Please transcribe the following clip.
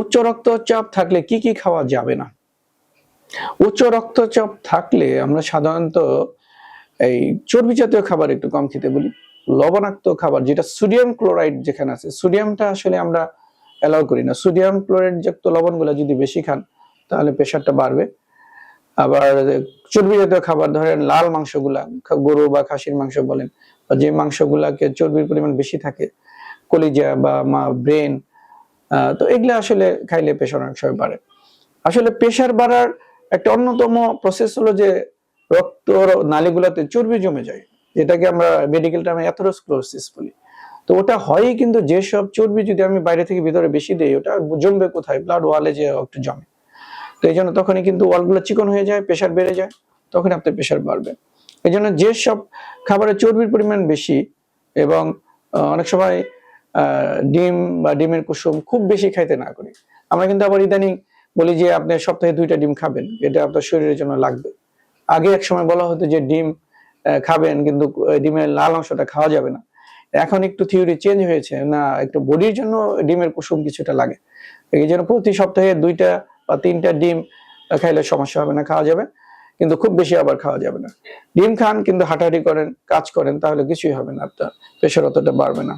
উচ্চ রক্তচাপ থাকলে কি কি খাওয়া যাবে না? উচ্চ রক্তচাপ থাকলে আমরা সাধারণত এই চর্বি জাতীয় খাবার একটু কম খেতে বলি, লবণাক্ত খাবার যেটা সোডিয়াম ক্লোরাইড যেখানে আছে, সোডিয়ামটা আসলে আমরা অ্যালাউ করি না। সোডিয়াম ক্লোরাইড যুক্ত লবণগুলো যদি বেশি খান, তাহলে প্রেশারটা বাড়বে। আবার চর্বি জাতীয় খাবার ধরেন লাল মাংসগুলা গরু বা খাসির মাংস বলেন, বা যে মাংসগুলাকে চর্বির পরিমাণ বেশি থাকে, কলিজা বা মা, ব্রেন তো এগুলা আসলে খাইলে প্রেশার অনেক সময় বাড়ে। আসলে প্রেশার বাড়ার একটা অন্যতম প্রসেস হলো যে রক্ত নালীগুলোতে চর্বি জমে যায়, যেটাকে আমরা মেডিকেল টার্মে অ্যাথেরোস্ক্লোরোসিস বলি। তো ওটা হয়ই কিন্তু যেসব চর্বি যদি আমি বাইরে থেকে ভিতরে বেশি দিই, ওটা জমবে কোথায়? ব্লাড ওয়ালে যে একটু জমে। তো এই জন্য তখনই কিন্তু ওয়ালগুলো চিকন হয়ে যায় প্রেশার বেড়ে যায় তখন আপনার প্রেশার বাড়বে। এই জন্য যেসব খাবারে চর্বির পরিমাণ বেশি এবং অনেক সময় ডিম বা ডিমের কুসুম খুব বেশি খাইতে না করি। আমরা কিন্তু আবার ইদানিং বলি যে, আপনি সপ্তাহে দুইটা ডিম খাবেন, এটা আপনার শরীরের জন্য লাগবে। আগে এক সময় বলা হতো যে, ডিম খাবেন, কিন্তু ডিমের লাল অংশটা খাওয়া যাবে না। এখন একটু থিওরি চেঞ্জ হয়েছে, না, একটু বডির জন্য ডিমের কুসুম কিছুটা লাগে। এই জন্য প্রতি সপ্তাহে দুইটা বা তিনটা ডিম খাইলে সমস্যা হবে না, খাওয়া যাবে। কিন্তু খুব বেশি আবার খাওয়া যাবে না। ডিম খান, কিন্তু হাঁটাহাঁটি করেন, কাজ করেন, তাহলে কিছুই হবে না, আপনার প্রেশার অতটা বাড়বে না।